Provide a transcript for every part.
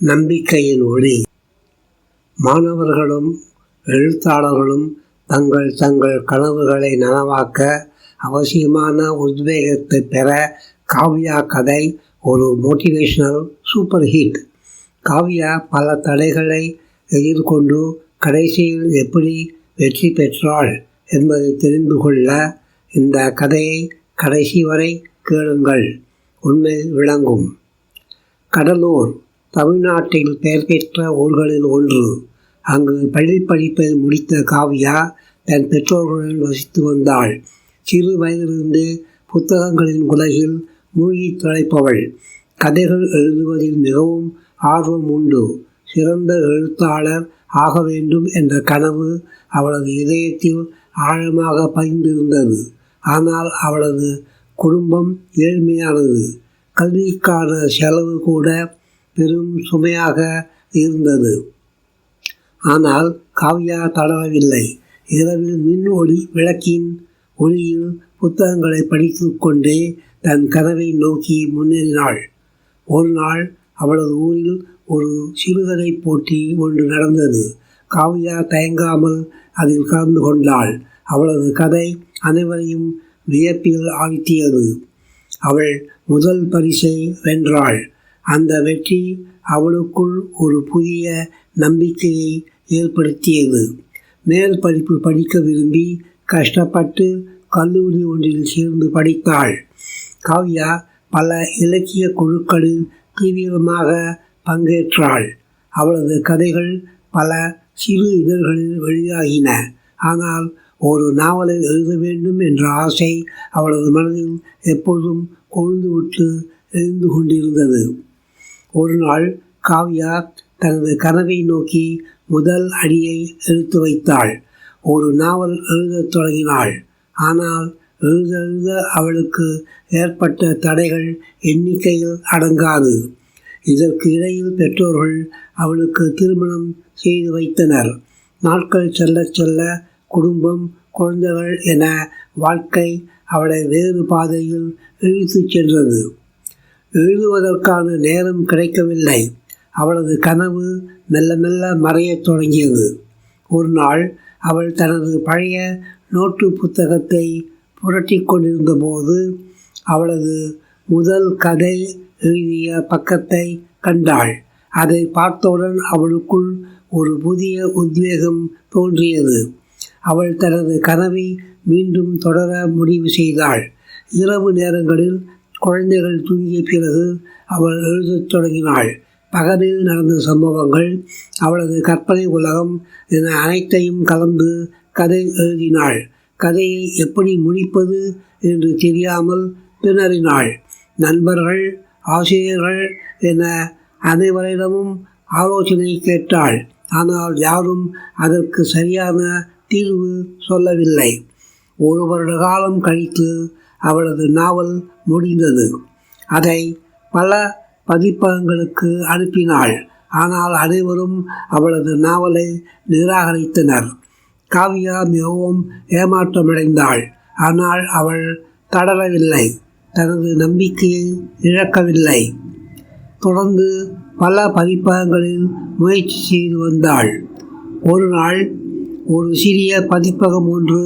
நம்பிக்கையின் ஒளி. மாணவர்களும் எழுத்தாளர்களும் தங்கள் தங்கள் கனவுகளை நனவாக்க அவசியமான உத்வேகத்தை பெற காவ்யா கதை ஒரு மோட்டிவேஷனல் சூப்பர் ஹிட் காவ்யா பல தடைகளை எதிர்கொண்டு கடைசியில் எப்படி வெற்றி பெற்றாள் என்பதை தெரிந்து கொள்ள இந்த கதையை கடைசி வரை கேளுங்கள். உண்மை விளங்கும். கடலூர். தமிழ்நாட்டில் பெயர் பெற்ற ஊர்களில் ஒன்று. அங்கு பள்ளி படிப்பை முடித்த காவ்யா தன் பெற்றோர்களுடன் வசித்து வந்தாள். சிறு வயதிலிருந்து புத்தகங்களின் உலகில் மூழ்கி தொலைப்பவள். கதைகள் எழுதுவதில் மிகவும் ஆர்வம் உண்டு. சிறந்த எழுத்தாளர் ஆக வேண்டும் என்ற கனவு அவளது இதயத்தில் ஆழமாக பதிந்திருந்தது. ஆனால் அவளது குடும்பம் ஏழ்மையானது. கல்விக்கான செலவு கூட பெரும் சுமையாக இருந்தது. ஆனால் காவ்யா தளரவில்லை. இரவில் மின் ஒளி விளக்கின் ஒளியில் புத்தகங்களை படித்து கொண்டே தன் கதவை நோக்கி முன்னேறினாள். ஒரு நாள் அவளது ஊரில் ஒரு சிறுகதை போட்டி ஒன்று நடந்தது. காவ்யா தயங்காமல் அதில் கலந்து கொண்டாள். அவளது கதை அனைவரையும் வியப்பில் ஆழ்த்தியது. அவள் முதல் பரிசை வென்றாள். அந்த வெற்றி அவளுக்குள் ஒரு புதிய நம்பிக்கையை ஏற்படுத்தியது. மேல் படிப்பு படிக்க விரும்பி கஷ்டப்பட்டு கல்லூரி ஒன்றில் சேர்ந்து படித்தாள். காவ்யா பல இலக்கிய குழுக்களில் தீவிரமாக பங்கேற்றாள். அவளது கதைகள் பல சிறு இதழ்களில் வெளியாகின. ஆனால் ஒரு நாவலை எழுத வேண்டும் என்ற ஆசை அவளது மனதில் எப்போதும் கொழுந்துவிட்டு எழுந்து கொண்டிருந்தது. ஒரு நாள் காவ்யா தனது கனவை நோக்கி முதல் அடியை எடுத்து வைத்தாள். ஒரு நாவல் எழுதத் தொடங்கினாள். ஆனால் எழுத எழுத அவளுக்கு ஏற்பட்ட தடைகள் எண்ணிக்கையில் அடங்காது. இதற்கு இடையில் பெற்றோர்கள் அவளுக்கு திருமணம் செய்து வைத்தனர். நாட்கள் செல்ல செல்ல குடும்பம் குழந்தைகள் என வாழ்க்கை அவளை வேறு பாதையில் இழுத்துச் சென்றது. எழுதுவதற்கான நேரம் கிடைக்கவில்லை. அவளது கனவு மெல்ல மெல்ல மறையத் தொடங்கியது. ஒரு நாள் அவள் தனது பழைய நோட்டு புத்தகத்தை புரட்டி கொண்டிருந்த போது அவளது முதல் கதை எழுதிய பக்கத்தை கண்டாள். அதை பார்த்தவுடன் அவளுக்குள் ஒரு புதிய உத்வேகம் தோன்றியது. அவள் தனது கனவை மீண்டும் தொடர முடிவு செய்தாள். இரவு நேரங்களில் குழந்தைகள் தூங்கிய பிறகு அவள் எழுதத் தொடங்கினாள். பகலில் நடந்த சம்பவங்கள் அவளது கற்பனை உலகம் என அனைத்தையும் கலந்து கதை எழுதினாள். கதையை எப்படி முடிப்பது என்று தெரியாமல் திணறினாள். நண்பர்கள் ஆசிரியர்கள் என அனைவரிடமும் ஆலோசனை கேட்டாள். ஆனால் யாரும் அதற்கு சரியான தீர்வு சொல்லவில்லை. ஒரு வருட காலம் கழித்து அவளது நாவல் முடிந்தது. அதை பல பதிப்பகங்களுக்கு அனுப்பினாள். ஆனால் அனைவரும் அவளது நாவலை நிராகரித்தனர். காவியா மிகவும் ஏமாற்றமடைந்தாள். ஆனால் அவள் தளரவில்லை. தனது நம்பிக்கையை இழக்கவில்லை. தொடர்ந்து பல பதிப்பகங்களில் முயற்சி செய்து வந்தாள். ஒரு நாள் ஒரு சிறிய பதிப்பகம் ஒன்று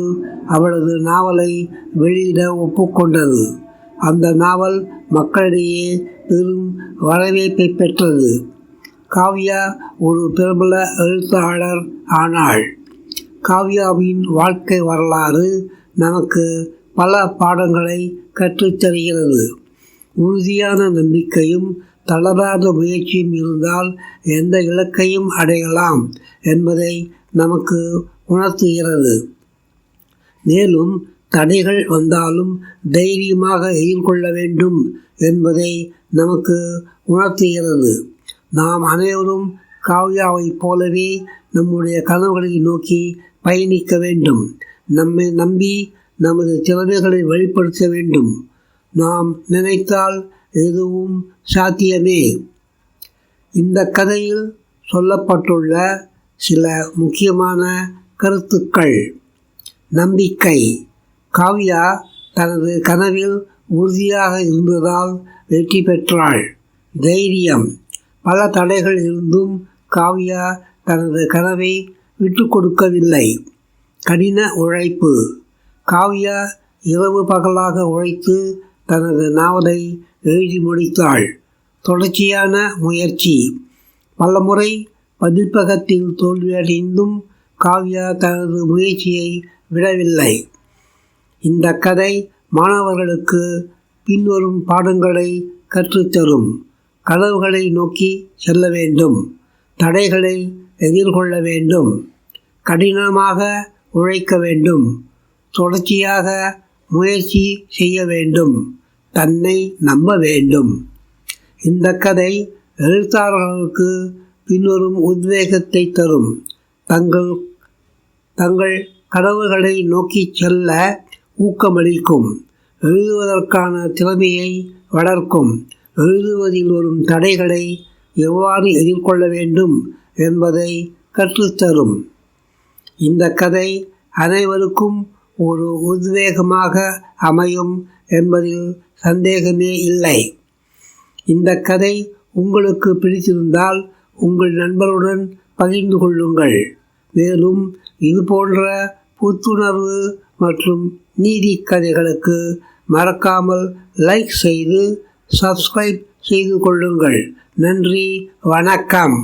அவளது நாவலை வெளியிட ஒப்புக்கொண்டது. அந்த நாவல் மக்களிடையே பெரும் வரவேற்பை பெற்றது. காவ்யா ஒரு பிரபல எழுத்தாளர் ஆனாள். காவ்யாவின் வாழ்க்கை வரலாறு நமக்கு பல பாடங்களை கற்றுத்தருகிறது உறுதியான நம்பிக்கையும் தளராத முயற்சியும் இருந்தால் எந்த இலக்கையும் அடையலாம் என்பதை நமக்கு உணர்த்துகிறது. மேலும் தடைகள் வந்தாலும் தைரியமாக எதிர்கொள்ள வேண்டும் என்பதை நமக்கு உணர்த்துகிறது. நாம் அனைவரும் காவ்யாவைப் போலவே நம்முடைய கனவுகளை நோக்கி பயணிக்க வேண்டும். நம்மை நம்பி நமது திறமைகளை வெளிப்படுத்த வேண்டும். நாம் நினைத்தால் எதுவும் சாத்தியமே. இந்த கதையில் சொல்லப்பட்டுள்ள சில முக்கியமான கருத்துக்கள். நம்பிக்கை. காவ்யா தனது கனவில் உறுதியாக இருந்ததால் வெற்றி பெற்றாள். தைரியம். பல தடைகள் இருந்தும் காவ்யா தனது கனவை விட்டு கொடுக்கவில்லை. கடின உழைப்பு. காவ்யா இரவு பகலாக உழைத்து தனது நாவலை எழுதி முடித்தாள். தொடர்ச்சியான முயற்சி. பலமுறை பதிப்பகத்தில் தோல்வியடைந்தும் காவ்யா தனது முயற்சியை விடவில்லை. இந்த கதை மாணவர்களுக்கு பின்வரும் பாடங்களை கற்றுத்தரும். கனவுகளை நோக்கி செல்ல வேண்டும். தடைகளை எதிர்கொள்ள வேண்டும். கடினமாக உழைக்க வேண்டும். தொடர்ச்சியாக முயற்சி செய்ய வேண்டும். தன்னை நம்ப வேண்டும். இந்த கதை எழுத்தாளர்களுக்கு பின்வரும் உத்வேகத்தை தரும். தங்கள் தங்கள் கனவுகளை நோக்கி செல்ல ஊக்கமளிக்கும். எழுதுவதற்கான திறமையை வளர்க்கும். எழுதுவதில் வரும் தடைகளை எவ்வாறு எதிர்கொள்ள வேண்டும் என்பதை கற்றுத்தரும். இந்த கதை அனைவருக்கும் ஒரு உத்வேகமாக அமையும் என்பதில் சந்தேகமே இல்லை. இந்த கதை உங்களுக்கு பிடித்திருந்தால் உங்கள் நண்பருடன் பகிர்ந்து கொள்ளுங்கள். மேலும் இது போன்ற புத்துணர்வு மற்றும் நீதி கதைகளுக்கு மறக்காமல் லைக் செய்து சப்ஸ்கிரைப் செய்து கொள்ளுங்கள். நன்றி வணக்கம்.